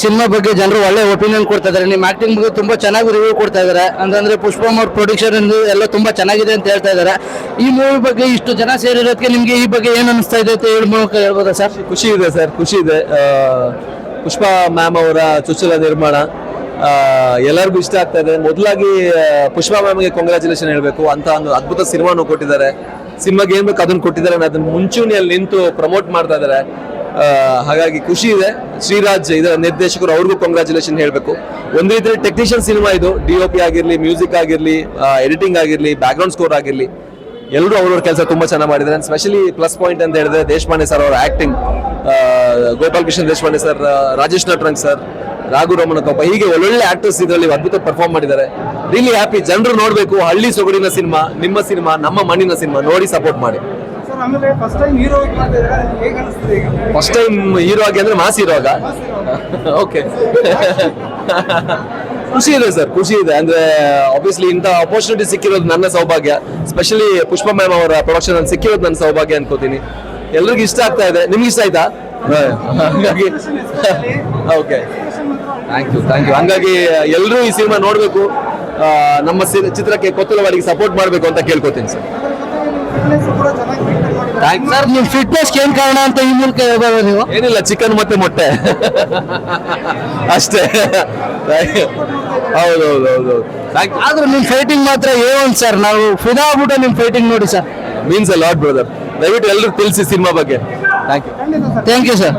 Cinema ಬಗ್ಗೆ ಜನರು ಒಳ್ಳೆ ಒಪಿನಿಯನ್ ಕೊಡ್ತಾ ಇದಾರೆ. ನಿಮ್ಮ ಆಕ್ಟಿಂಗ್ ಬಗ್ಗೆ ತುಂಬಾ ಚೆನ್ನಾಗಿ ರಿವ್ಯೂ ಕೊಡ್ತಾ ಇದಾರೆ. ಅಂತಂದ್ರೆ ಪುಷ್ಪಮ್ ಅವ್ರ ಪ್ರೊಡಕ್ಷನ್ ಎಲ್ಲ ತುಂಬಾ ಚೆನ್ನಾಗಿದೆ ಅಂತ ಹೇಳ್ತಾ ಇದಾರೆ. ಈ ಮೂವಿ ಬಗ್ಗೆ ಇಷ್ಟು ಜನ ಸೇರಿರೋದಕ್ಕೆ ನಿಮ್ಗೆ ಈ ಬಗ್ಗೆ ಏನ್ ಅನಿಸ್ತಾ ಇದೆ ಅಂತ ಹೇಳಿ ಮೂಲಕ ಹೇಳ್ಬೋದಾ ಸರ್? ಖುಷಿ ಇದೆ ಸರ್, ಖುಷಿ ಇದೆ. ಪುಷ್ಪ ಮ್ಯಾಮ್ ಅವರ ಚುಚ್ಚಲ ನಿರ್ಮಾಣ ಎಲ್ಲರಿಗೂ ಇಷ್ಟ ಆಗ್ತಾ ಇದೆ. ಮೊದಲಾಗಿ ಪುಷ್ಪ ಮ್ಯಾಮ್ಗೆ ಕಂಗ್ರ್ಯಾಚುಲೇಷನ್ ಹೇಳಬೇಕು. ಅಂತ ಒಂದು ಅದ್ಭುತ ಸಿನಿಮಾನು ಕೊಟ್ಟಿದ್ದಾರೆ. ಸಿನಿಮಾಗೆ ಏನ್ ಬೇಕು ಅದನ್ನ ಕೊಟ್ಟಿದ್ದಾರೆ ಅದನ್ನ ಮುಂಚೂಣಿಯಲ್ಲಿ ನಿಂತು ಪ್ರಮೋಟ್ ಮಾಡ್ತಾ ಇದ್ದಾರೆ. ಹಾಗಾಗಿ ಖುಷಿ ಇದೆ. ಶ್ರೀರಾಜ್ ಇದರ ನಿರ್ದೇಶಕರು ಅವ್ರಿಗೂ ಕಂಗ್ರ್ಯಾಚುಲೇಷನ್ ಹೇಳಬೇಕು. ಒಂದು ರೀತಿಯಲ್ಲಿ ಟೆಕ್ನಿಷಿಯನ್ ಸಿನಿಮಾ ಇದು. ಡಿ ಒ ಪಿ ಆಗಿರಲಿ ಮ್ಯೂಸಿಕ್ ಆಗಿರಲಿ ಎಡಿಟಿಂಗ್ ಆಗಿರಲಿ ಬ್ಯಾಕ್ಗ್ರೌಂಡ್ ಸ್ಕೋರ್ ಆಗಿರಲಿ ಎಲ್ಲರೂ ಅವ್ರವ್ರ ಕೆಲಸ ತುಂಬ ಚೆನ್ನಾಗಿ ಮಾಡಿದ್ದಾರೆ. ಸ್ಪೆಷಲಿ ಪ್ಲಸ್ ಪಾಯಿಂಟ್ ಅಂತ ಹೇಳಿದ್ರೆ ದೇಶಪಾಂಡೆ ಸರ್ ಅವರ acting Gopal Krishna Deshpande sir Rajesh Natrang sir Raghu Ramanakoppa ಹೀಗೆ ಒಳ್ಳೊಳ್ಳೆ ಆಕ್ಟರ್ಸ್ ಇದರಲ್ಲಿ ಅದ್ಭುತ ಪರ್ಫಾರ್ಮ್ ಮಾಡಿದ್ದಾರೆ. ರಿಲಿ ಹ್ಯಾಪಿ ಜನರು ನೋಡಬೇಕು. ಹಳ್ಳಿ ಸೊಗಡಿನ ಸಿನಿಮಾ ನಿಮ್ಮ ಸಿನಿಮಾ ನಮ್ಮ ಮಣ್ಣಿನ ಸಿನಿಮಾ ನೋಡಿ ಸಪೋರ್ಟ್ ಮಾಡಿ. ಆಮೇಲೆ ಫಸ್ಟ್ ಟೈಮ್ ಹೀರೋ ಹೇಗೆ ಅನಿಸ್ತದೆ ಈಗ? ಫಸ್ಟ್ ಟೈಮ್ ಹೀರೋ ಆಗಿ ಅಂದ್ರೆ ಮಾಸ್ ಹೀರೋ ಓಕೆ ಖುಷಿ ಇದೆ ಸರ್ ಖುಷಿ ಇದೆ. ಅಂದ್ರೆ ಆಬ್ವಿಯಸ್ಲಿ ಇಂಥ ಅಪರ್ಚುನಿಟಿ ಸಿಕ್ಕಿರೋದು ನನ್ನ ಸೌಭಾಗ್ಯ. ಸ್ಪೆಷಲಿ ಪುಷ್ಪ ಮ್ಯಾಮ್ ಅವರ ಪ್ರೊಡಕ್ಷನ್ ಅಲ್ಲಿ ಸಿಕ್ಕಿರೋದು ನನ್ನ ಸೌಭಾಗ್ಯ ಅನ್ಕೋತೀನಿ. ಎಲ್ರಿಗೂ ಇಷ್ಟ ಆಗ್ತಾ ಇದೆ. ನಿಮ್ಗೆ ಇಷ್ಟ ಆಯ್ತಾ? ಹಾಗಾಗಿ okay thank you thank you ಹಂಗಾಗಿ ಎಲ್ಲರೂ ಈ ಸಿನಿಮಾ ನೋಡಬೇಕು. ನಮ್ಮ ಚಿತ್ರಕ್ಕೆ ಕೊತ್ತಲವಾಡಿಗೆ ಸಪೋರ್ಟ್ ಮಾಡಬೇಕು ಅಂತ ಕೇಳ್ಕೊತೀನಿ ಸರ್. ಸರ್ ನಿಮ್ ಫಿಟ್ನೆಸ್ ಏನ್ ಕಾರಣ ಅಂತ ಈ ಮೂಲಕ ಹೇಳ್ಬೋದು ನೀವು? ಏನಿಲ್ಲ ಚಿಕನ್ ಮತ್ತೆ ಮೊಟ್ಟೆ. ಅಷ್ಟೇ. ಹೌದು ಹೌದು ಹೌದು ಥ್ಯಾಂಕ್ ಯು ಆದ್ರೂ ನಿಮ್ ಫೈಟಿಂಗ್ ಮಾತ್ರ ಏನ್ ಒಂದ್ ಸರ್ ನಾವು ಫಿದಾ ಆಗ್ಬಿಟ್ಟು ನಿಮ್ ಫೈಟಿಂಗ್ ನೋಡಿ sir means a lot brother ದಯವಿಟ್ಟು ಎಲ್ಲರೂ ತಿಳಿಸಿ ಸಿನಿಮಾ ಬಗ್ಗೆ. Thank you thank you sir